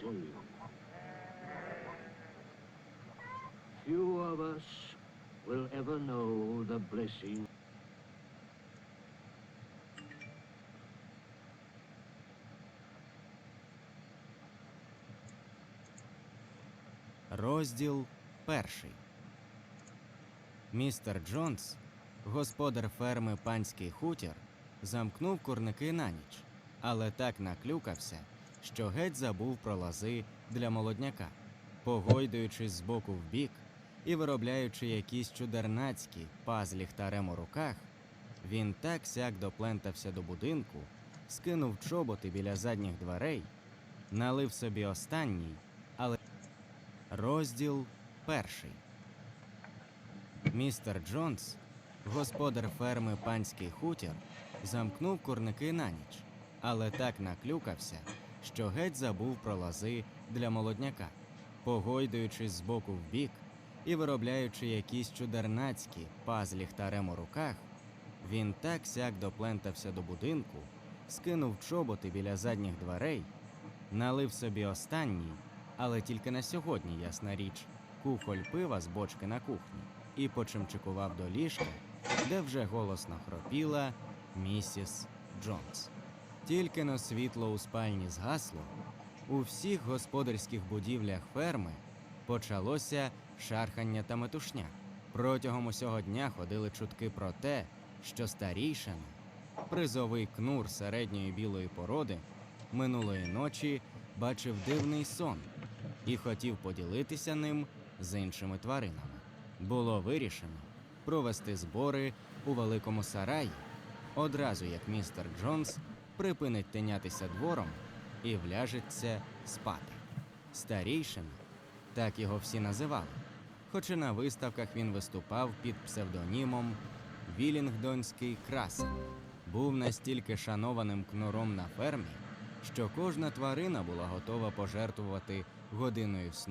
tell you. Few of us will ever know the blessing Розділ перший. Містер Джонс, господар ферми Панський хутір, замкнув курники на ніч, але так наклюкався, що геть забув про лази для молодняка, погойдуючись з боку в бік і виробляючи якісь чудернацькі паз ліхтарем у руках, він так сяк доплентався до будинку, скинув чоботи біля задніх дверей, налив собі останній, але Розділ перший. Містер Джонс, господар ферми Панський хутір, замкнув курники на ніч, але так наклюкався, що геть забув про лази для молодняка, погойдуючись з боку в бік і виробляючи якісь чудернацькі паз ліхтарем у руках, він так сяк доплентався до будинку, скинув чоботи біля задніх дверей, налив собі останній, але тільки на сьогодні, ясна річ, кухоль пива з бочки на кухні і почимчикував до ліжка, де вже голосно хропіла місіс Джонс. Тільки но світло у спальні згасло, у всіх господарських будівлях ферми почалося шархання та метушня. Протягом усього дня ходили чутки про те, що старійшина, призовий кнур середньої білої породи, минулої ночі бачив дивний сон і хотів поділитися ним з іншими тваринами. Було вирішено провести збори у великому сараї, одразу як містер Джонс припинить тинятися двором і вляжеться спати. Старійшина, так його всі називали, хоч і на виставках він виступав під псевдонімом Вілінгдонський красень, був настільки шанованим кнуром на фермі, що кожна тварина була готова пожертвувати годиною сну